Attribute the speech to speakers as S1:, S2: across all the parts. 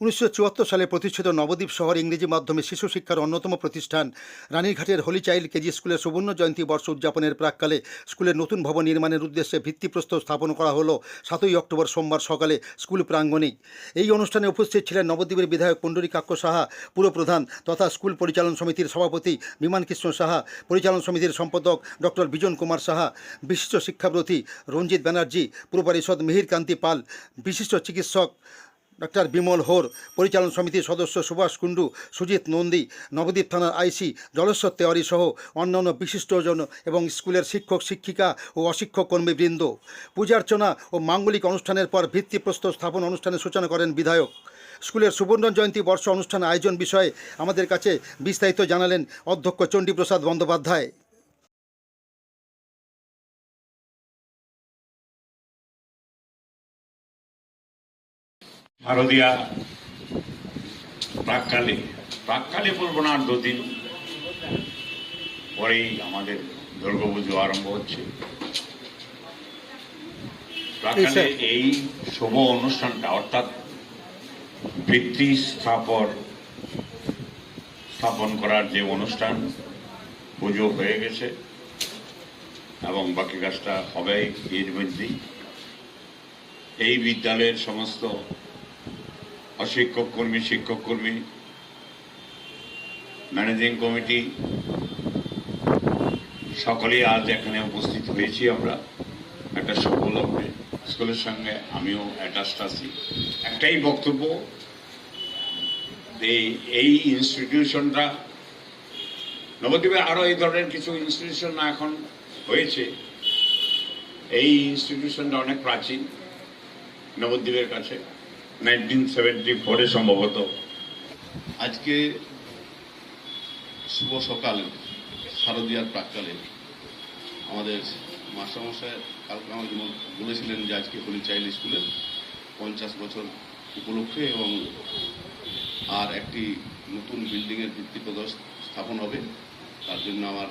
S1: উনিশশো চুয়াত্তর সালে প্রতিষ্ঠিত নবদ্বীপ শহর ইংরেজি মাধ্যমে শিশু শিক্ষার অন্যতম প্রতিষ্ঠান। রানীরঘাটের হোলি চাইল্ড কেজি স্কুলের সুবর্ণ জয়ন্তী বর্ষ উদযাপনের প্রাককালে স্কুলের নতুন ভবন নির্মাণের উদ্দেশ্যে ভিত্তিপ্রস্তর স্থাপন করা হলো সাতই অক্টোবর সোমবার সকালে স্কুল প্রাঙ্গণেই। এই অনুষ্ঠানে উপস্থিত ছিলেন নবদ্বীপের বিধায়ক পুণ্ডরীকাক্ষ সাহা, পুরপ্রধান তথা স্কুল পরিচালন সমিতির সভাপতি বিমান কৃষ্ণ সাহা, পরিচালন সমিতির সম্পাদক ডক্টর বিজন কুমার সাহা, বিশিষ্ট শিক্ষাব্রতী রঞ্জিত ব্যানার্জি পুর পরিষদ মিহির কান্তি পাল, বিশিষ্ট চিকিৎসক ডক্টর বিমল হোর, পরিচালন সমিতির সদস্য সুভাষ কুণ্ডু, সুজিত নন্দী, নবদ্বীপ থানার আইসি জলেশ্বর তেওয়ারি সহ অন্যান্য বিশিষ্টজন এবং স্কুলের শিক্ষক, শিক্ষিকা ও অশিক্ষক কর্মীবৃন্দ। পূজার্চনা ও মাঙ্গলিক অনুষ্ঠানের পর ভিত্তিপ্রস্তর স্থাপন অনুষ্ঠানের সূচনা করেন বিধায়ক। স্কুলের সুবর্ণ জয়ন্তী বর্ষ অনুষ্ঠান আয়োজন বিষয়ে আমাদের কাছে বিস্তারিত জানালেন অধ্যক্ষ চণ্ডীপ্রসাদ বন্দ্যোপাধ্যায়।
S2: শারদীয়া প্রাককালে প্রাককালে বলব না আর দুদিন পরেই আমাদের দুর্গাপুজো আরম্ভ হচ্ছে। প্রাককালে এই শুভ অনুষ্ঠানটা অর্থাৎ ভিত্তি স্থাপন স্থাপন করার যে অনুষ্ঠান পুজো হয়ে গেছে এবং বাকি কাজটা হবে এর মধ্যেই এই বিদ্যালয়ের সমস্ত অশিক্ষক কর্মী, শিক্ষক কর্মী, ম্যানেজিং কমিটি, সকলেই আজ এখানে উপস্থিত হয়েছি আমরা। একটা সুবলম্বে স্কুলের সঙ্গে আমিও অ্যাটাচড আছি। একটাই বক্তব্য এই ইনস্টিটিউশনটা নবদ্বীপে আরও এই ধরনের কিছু ইনস্টিটিউশন এখন হয়েছে। এই ইনস্টিটিউশনটা অনেক প্রাচীন নবদ্বীপের কাছে। নাইনটিন সেভেন্টি ফোরে সম্ভবত।
S3: আজকে শুভ সকাল, শারদীয়ার প্রাককালে। আমাদের মাস্টারমশাই কালকে আমাকে বল- বলেছিলেন যে আজকে হোলি চাইল্ড স্কুলের পঞ্চাশ বছর উপলক্ষে এবং আর একটি নতুন বিল্ডিংয়ের ভিত্তিপ্রদর স্থাপন হবে। তার জন্য আমার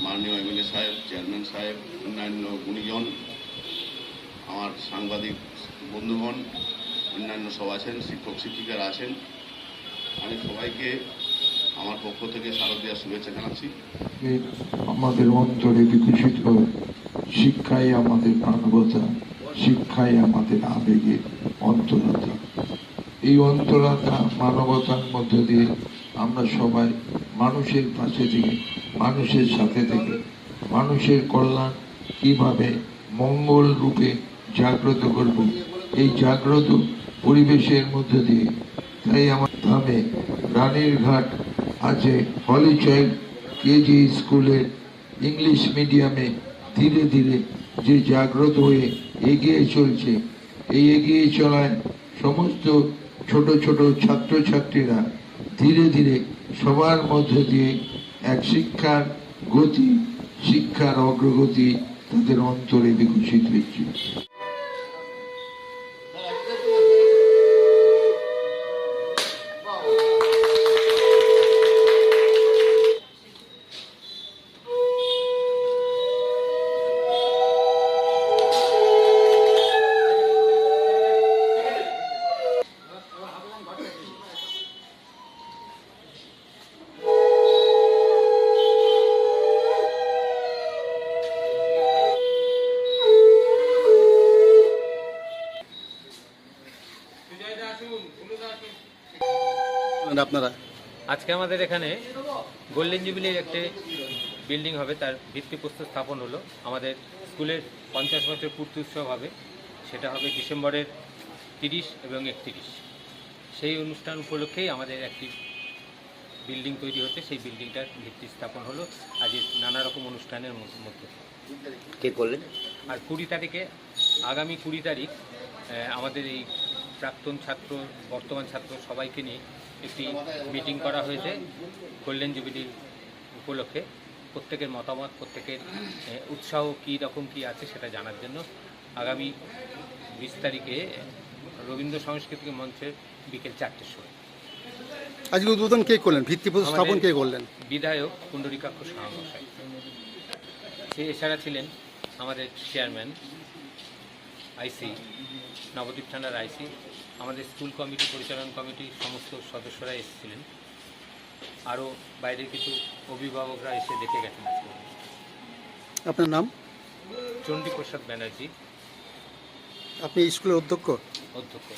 S3: মাননীয় এমএলএ সাহেব, চেয়ারম্যান সাহেব, অন্যান্য গুণীজন, আমার সাংবাদিক বন্ধুগণ অন্যান্য সব আছেন, শিক্ষক, শিক্ষিকারা আছেন। আমি সবাইকে আমার পক্ষ থেকে শারদীয়া শুভেচ্ছা জানাচ্ছি।
S4: আমাদের অন্তরে বিকশিত শিক্ষাই আমাদের মানবতা, শিক্ষাই আমাদের আবেগের অন্তরতা এই অন্তরতা মানবতার মধ্য দিয়ে আমরা সবাই মানুষের পাশে থেকে, মানুষের সাথে থেকে, মানুষের কল্যাণ কীভাবে মঙ্গল রূপে জাগ্রত করব, এই জাগ্রত পরিবেশের মধ্য দিয়ে। তাই আমার ধামে রানীর ঘাট আছে হলি চাইল্ড কেজি স্কুলের ইংলিশ মিডিয়ামে ধীরে ধীরে যে জাগ্রত হয়ে এগিয়ে চলছে, এই এগিয়ে চলায় সমস্ত ছোট ছোট ছাত্রছাত্রীরা ধীরে ধীরে সবার মধ্য দিয়ে এক শিক্ষার গতি, শিক্ষার অগ্রগতি তাদের অন্তরে বিকশিত হচ্ছে।
S1: আপনারা?
S5: আজকে আমাদের এখানে গোল্ডেন জুবিলির একটি বিল্ডিং হবে তার ভিত্তিপ্রস্তর স্থাপন হলো। আমাদের স্কুলের পঞ্চাশ বছর পূর্তি উৎসব হবে সেটা হবে ডিসেম্বরের তিরিশ এবং একত্রিশ। সেই অনুষ্ঠান উপলক্ষেই আমাদের একটি বিল্ডিং তৈরি হচ্ছে সেই বিল্ডিংটার ভিত্তি স্থাপন হলো। আজ এই নানা রকম অনুষ্ঠানের মধ্যে
S6: কে করলেন?
S5: আর কুড়ি তারিখে আগামী কুড়ি তারিখ আমাদের এই প্রাক্তন ছাত্র বর্তমান ছাত্র সবাইকে নিয়ে একটি মিটিং করা হয়েছে গোল্ডেন জুবিলির উপলক্ষে। প্রত্যেকের মতামত প্রত্যেকের উৎসাহ কী রকম কী আছে সেটা জানার জন্য আগামী বিশ তারিখে রবীন্দ্র সাংস্কৃতিক মঞ্চের বিকেল চারটের সময়।
S1: আজকে উদ্বোধন কে করলেন? ভিত্তিপ্রস্তর স্থাপন কে করলেন?
S5: বিধায়ক পুণ্ডরীকাক্ষ সাহামশাই। সে এছাড়া ছিলেন আমাদের চেয়ারম্যান আইসি নবদ্বীপ থানার আইসি আমাদের স্কুল কমিটি পরিচালন কমিটির সমস্ত সদস্যরা এসেছিলেন। আরও বাইরের কিছু অভিভাবকরা এসে দেখে গেছেন আজকে।
S1: আপনার নাম?
S5: চণ্ডীপ্রসাদ ব্যানার্জি।
S1: আপনি স্কুলের অধ্যক্ষ?
S5: অধ্যক্ষ।